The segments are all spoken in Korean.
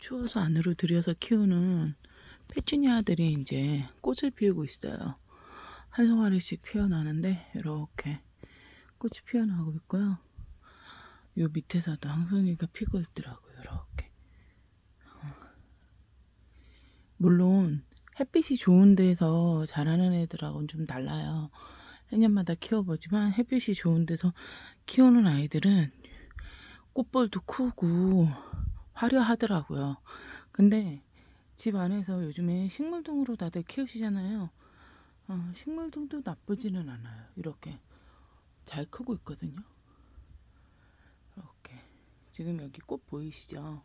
추워서 안으로 들여서 키우는 페추니아들이 이제 꽃을 피우고 있어요. 한 송아리씩 피어나는데 이렇게 꽃이 피어나고 있고요. 요 밑에서도 항송이가 피고 있더라고요. 이렇게. 물론 햇빛이 좋은 데서 자라는 애들하고는 좀 달라요. 해년마다 키워보지만 햇빛이 좋은 데서 키우는 아이들은 꽃볼도 크고 화려하더라고요. 근데 집 안에서 요즘에 식물등으로 다들 키우시잖아요. 어, 식물등도 나쁘지는 않아요. 이렇게 잘 크고 있거든요. 이렇게 지금 여기 꽃 보이시죠?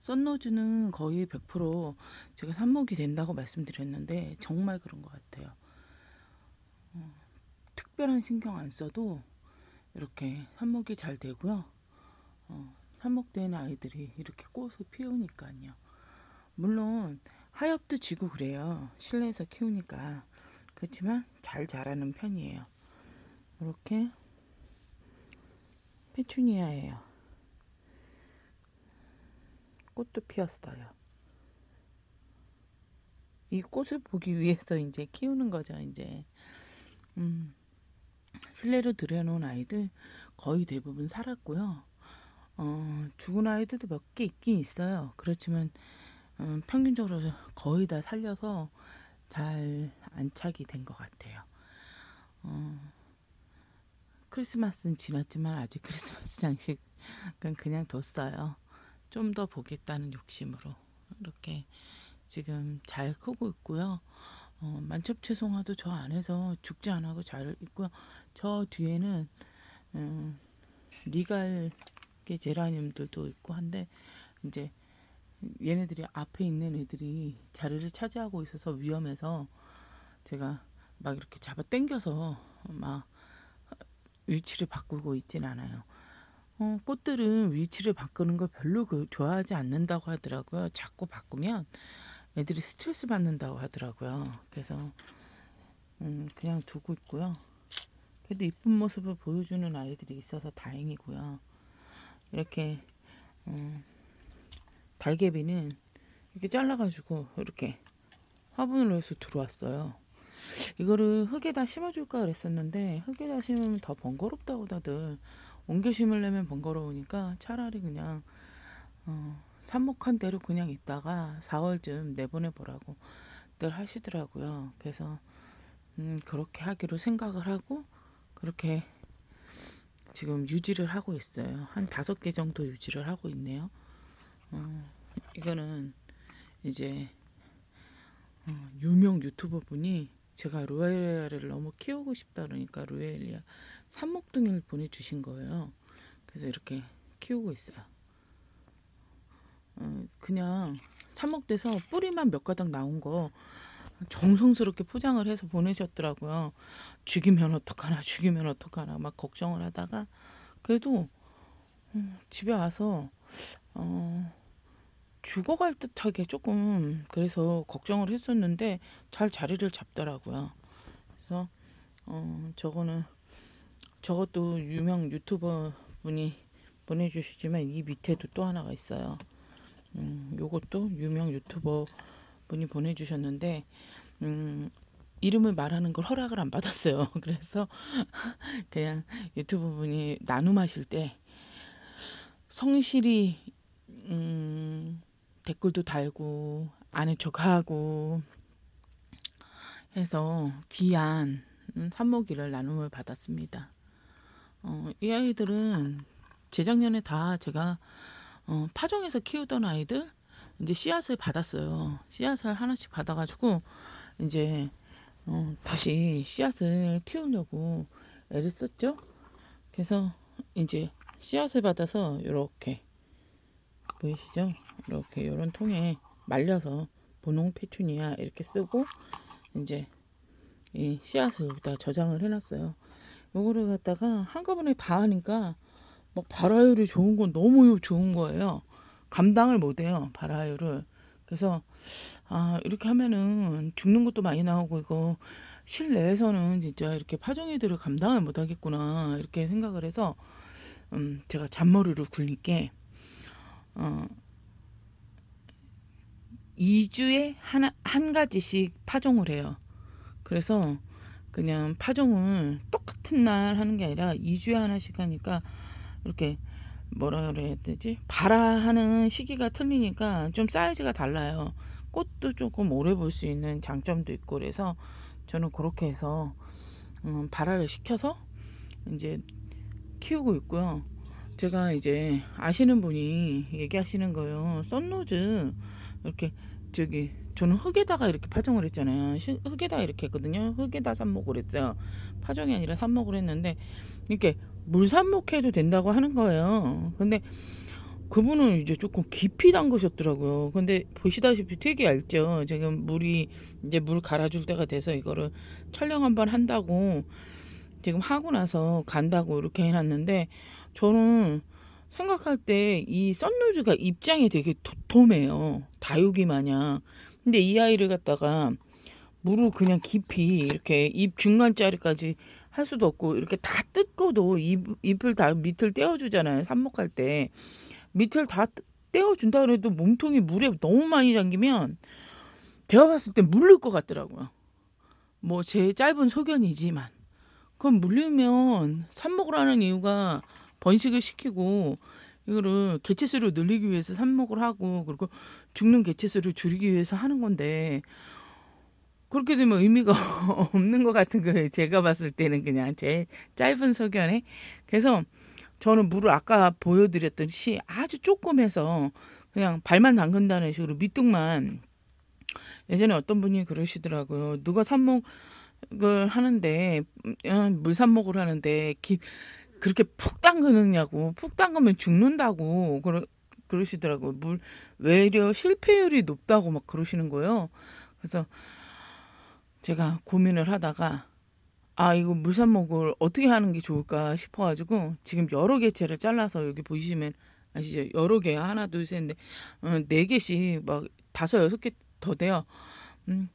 썬로즈는 거의 100% 제가 삽목이 된다고 말씀드렸는데 정말 그런 것 같아요. 어, 특별한 신경 안 써도 이렇게 삽목이 잘 되고요. 어, 삽목된 아이들이 이렇게 꽃을 피우니까요. 물론 하엽도 지고 그래요. 실내에서 키우니까. 그렇지만 잘 자라는 편이에요. 이렇게 페추니아예요. 꽃도 피었어요. 이 꽃을 보기 위해서 이제 키우는 거죠, 이제. 음, 실내로 들여놓은 아이들 거의 대부분 살았고요. 어, 죽은 아이들도 몇 개 있긴 있어요. 그렇지만 음, 평균적으로 거의 다 살려서 잘 안착이 된 것 같아요. 어, 크리스마스는 지났지만 아직 크리스마스 장식은 그냥 뒀어요. 좀 더 보겠다는 욕심으로 이렇게 지금 잘 크고 있고요. 어, 만첩채송화도 저 안에서 죽지 않고 잘 있고요. 저 뒤에는 음, 리갈 게 제라늄들도 있고 한데 이제 얘네들이 앞에 있는 애들이 자리를 차지하고 있어서 위험해서 제가 막 이렇게 잡아 당겨서 막 위치를 바꾸고 있진 않아요. 어, 꽃들은 위치를 바꾸는 걸 별로 그 좋아하지 않는다고 하더라고요. 자꾸 바꾸면 애들이 스트레스 받는다고 하더라고요. 그래서 음, 그냥 두고 있고요. 그래도 이쁜 모습을 보여주는 아이들이 있어서 다행이고요. 이렇게 음, 달개비는 이렇게 잘라가지고 이렇게 화분으로 해서 들어왔어요. 이거를 흙에다 심어줄까 그랬었는데 흙에다 심으면 더 번거롭다고 다들 옮겨 심으려면 번거로우니까 차라리 그냥 어, 삽목한 대로 그냥 있다가 4월쯤 내보내 보라고 늘 하시더라고요. 그래서 음, 그렇게 하기로 생각을 하고 그렇게 지금 유지를 하고 있어요. 한 다섯 개 정도 유지를 하고 있네요. 어, 이거는 이제 어, 유명 유튜버 분이 제가 루엘리아를 너무 키우고 싶다 그러니까 루엘리아 삽목등을 보내주신 거예요. 그래서 이렇게 키우고 있어요. 어, 그냥 삽목돼서 뿌리만 몇 가닥 나온 거 정성스럽게 포장을 해서 보내셨더라고요. 죽이면 어떡하나, 죽이면 어떡하나 막 걱정을 하다가 그래도 음, 집에 와서 어, 죽어갈 듯하게 조금 그래서 걱정을 했었는데 잘 자리를 잡더라고요. 그래서 어, 저거는 저것도 유명 유튜버 분이 보내주시지만 이 밑에도 또 하나가 있어요. 음, 요것도 유명 유튜버 분이 보내주셨는데 음, 이름을 말하는 걸 허락을 안 받았어요. 그래서 그냥 유튜브 분이 나눔하실 때 성실히 음, 댓글도 달고 아는 척하고 해서 귀한 음, 산모기를 나눔을 받았습니다. 어, 이 아이들은 재작년에 다 제가 어, 파종해서 키우던 아이들 이제 씨앗을 받았어요. 씨앗을 하나씩 받아가지고 이제 어, 다시 씨앗을 틔우려고 애를 썼죠. 그래서 이제 씨앗을 받아서 이렇게 보이시죠? 이렇게 이런 통에 말려서 보농 페추니아 이렇게 쓰고 이제 이 씨앗을 여기다 저장을 해놨어요. 요거를 갖다가 한꺼번에 다 하니까 막 발화율이 좋은 건 너무 좋은 거예요. 감당을 못해요 발화율을. 그래서 아 이렇게 하면은 죽는 것도 많이 나오고 이거 실내에서는 진짜 이렇게 파종애들을 감당을 못하겠구나 이렇게 생각을 해서 음 제가 잔머리를 굴리게 어 2주에 하나 한 가지씩 파종을 해요. 그래서 그냥 파종을 똑같은 날 하는 게 아니라 2주에 하나씩 하니까 이렇게 뭐라 그래야 되지? 발화하는 시기가 틀리니까 좀 사이즈가 달라요. 꽃도 조금 오래 볼 수 있는 장점도 있고 그래서 저는 그렇게 해서 음, 발화를 시켜서 이제 키우고 있고요. 제가 이제 아시는 분이 얘기하시는 거예요. 썬로즈 이렇게 저기 저는 흙에다가 이렇게 파종을 했잖아요. 시- 흙에다가 이렇게 했거든요. 흙에다 삽목을 했어요. 파종이 아니라 삽목을 했는데 이렇게 물 삽목해도 된다고 하는 거예요. 근데 그분은 이제 조금 깊이 담그셨더라고요. 근데 보시다시피 되게 얇죠. 지금 물이 이제 물 갈아줄 때가 돼서 이거를 촬영 한번 한다고 지금 하고 나서 간다고 이렇게 해놨는데 저는 생각할 때 이 썬루즈가 입장이 되게 도톰해요. 다육이 마냥. 근데 이 아이를 갖다가 물을 그냥 깊이 이렇게 잎 중간짜리까지 할 수도 없고 이렇게 다 뜯고도 잎, 잎을 다 밑을 떼어주잖아요. 삽목할 때. 밑을 다 떼- 떼어준다 그래도 몸통이 물에 너무 많이 잠기면 제가 봤을 때 물릴 것 같더라고요. 뭐 제 짧은 소견이지만. 그럼 물리면 삽목을 하는 이유가 번식을 시키고 이거를 개체수를 늘리기 위해서 삽목을 하고 그리고 죽는 개체수를 줄이기 위해서 하는 건데 그렇게 되면 의미가 없는 것 같은 거예요. 제가 봤을 때는 그냥 제 짧은 소견에 그래서 저는 물을 아까 보여드렸듯이 아주 조금 해서 그냥 발만 담근다는 식으로 밑둥만 예전에 어떤 분이 그러시더라고요. 누가 삽목을 하는데 음, 물삽목을 하는데 기, 그렇게 푹 담그느냐고 푹 담그면 죽는다고 그러, 그러시더라고요. 물 외려 실패율이 높다고 막 그러시는 거예요. 그래서 제가 고민을 하다가 아 이거 물삽목을 어떻게 하는 게 좋을까 싶어가지고 지금 여러 개체를 잘라서 여기 보시면 아시죠? 여러 개 하나 둘셋넷 어, 네 개씩 막 다섯 여섯 개 더 돼요. 음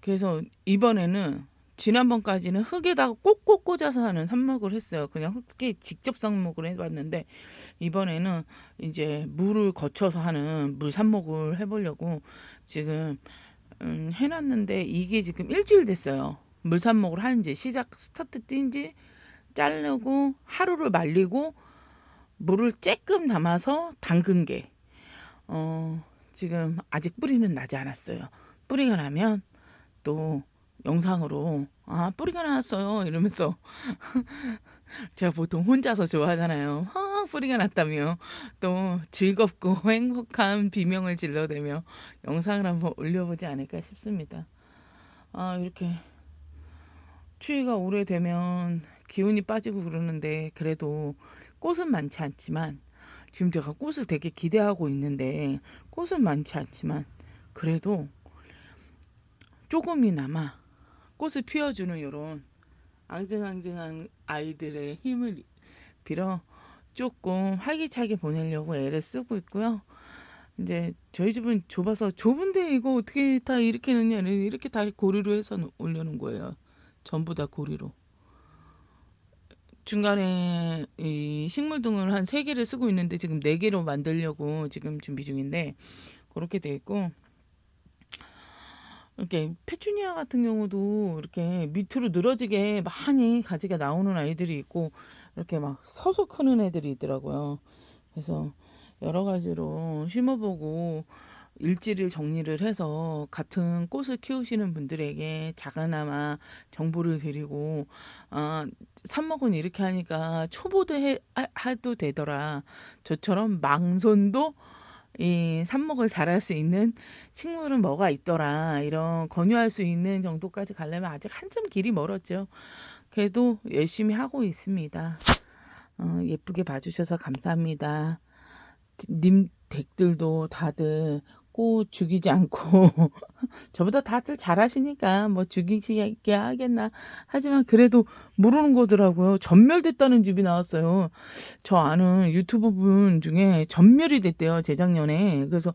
그래서 이번에는 지난번까지는 흙에다가 꼭꼭 꽂아서 하는 삽목을 했어요. 그냥 흙에 직접 삽목을 해봤는데 이번에는 이제 물을 거쳐서 하는 물 삽목을 해보려고 지금 음, 해놨는데 이게 지금 일주일 됐어요. 물 삽목을 한지 시작 스타트 뛴지 자르고 하루를 말리고 물을 쬐끔 담아서 담근 게 어, 지금 아직 뿌리는 나지 않았어요. 뿌리가 나면 또 영상으로 아 뿌리가 나왔어요 이러면서 제가 보통 혼자서 좋아하잖아요. 아, 뿌리가 났다며 또 즐겁고 행복한 비명을 질러대며 영상을 한번 올려보지 않을까 싶습니다. 아 이렇게 추위가 오래되면 기운이 빠지고 그러는데 그래도 꽃은 많지 않지만 지금 제가 꽃을 되게 기대하고 있는데 꽃은 많지 않지만 그래도 조금이나마 꽃을 피워주는 이런 앙증앙증한 아이들의 힘을 빌어 조금 활기차게 보내려고 애를 쓰고 있고요. 이제 저희 집은 좁아서 좁은데 이거 어떻게 다 이렇게 넣냐 이렇게 다 고리로 해서 올려놓은 거예요. 전부 다 고리로. 중간에 이 식물등을 한 세 개를 쓰고 있는데 지금 네 개로 만들려고 지금 준비 중인데 그렇게 돼 있고 이렇게 페추니아 같은 경우도 이렇게 밑으로 늘어지게 많이 가지가 나오는 아이들이 있고 이렇게 막 서서 크는 애들이 있더라고요. 그래서 여러 가지로 심어보고 일지를 정리를 해서 같은 꽃을 키우시는 분들에게 작은아마 정보를 드리고 아, 삽목은 이렇게 하니까 초보도 해, 하- 해도 되더라. 저처럼 망손도 이 삽목을 잘할 수 있는 식물은 뭐가 있더라. 이런 권유할 수 있는 정도까지 가려면 아직 한참 길이 멀었죠. 그래도 열심히 하고 있습니다. 어, 예쁘게 봐주셔서 감사합니다. 님 댁들도 다들 꽃 죽이지 않고 저보다 다들 잘하시니까 뭐 죽이시게 하겠나 하지만 그래도 모르는 거더라고요. 전멸됐다는 집이 나왔어요. 저 아는 유튜버 분 중에 전멸이 됐대요 재작년에. 그래서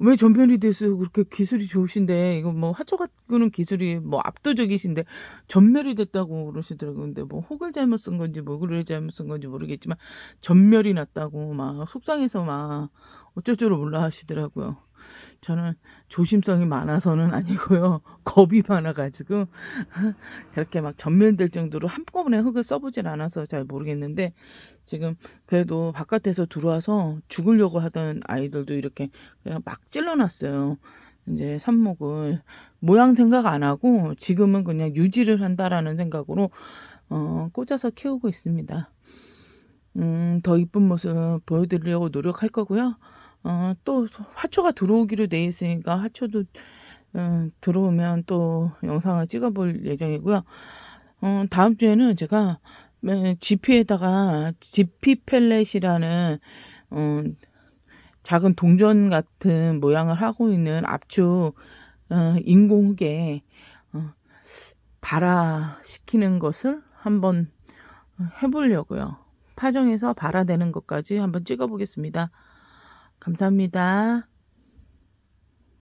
왜 전멸이 됐어요? 그렇게 기술이 좋으신데 이거 뭐 화초 가꾸는 기술이 뭐 압도적이신데 전멸이 됐다고 그러시더라고요. 근데 뭐 혹을 잘못 쓴 건지 뭐를 잘못 쓴 건지 모르겠지만 전멸이 났다고 막 속상해서 막 어쩔 줄을 몰라 하시더라고요. 저는 조심성이 많아서는 아니고요. 겁이 많아가지고 그렇게 막 전멸될 정도로 한꺼번에 흙을 써보질 않아서 잘 모르겠는데 지금 그래도 바깥에서 들어와서 죽으려고 하던 아이들도 이렇게 그냥 막 찔러놨어요. 이제 삽목을 모양 생각 안 하고 지금은 그냥 유지를 한다라는 생각으로 어, 꽂아서 키우고 있습니다. 음, 더 이쁜 모습 보여드리려고 노력할 거고요. 어, 또 화초가 들어오기로 돼 있으니까 화초도 음, 들어오면 또 영상을 찍어볼 예정이고요. 어, 다음 주에는 제가 에, 지피에다가 지피 펠렛이라는 어, 작은 동전 같은 모양을 하고 있는 압축 어, 인공흙에 어, 발화시키는 것을 한번 해보려고요. 파종해서 발화되는 것까지 한번 찍어보겠습니다. 감사합니다.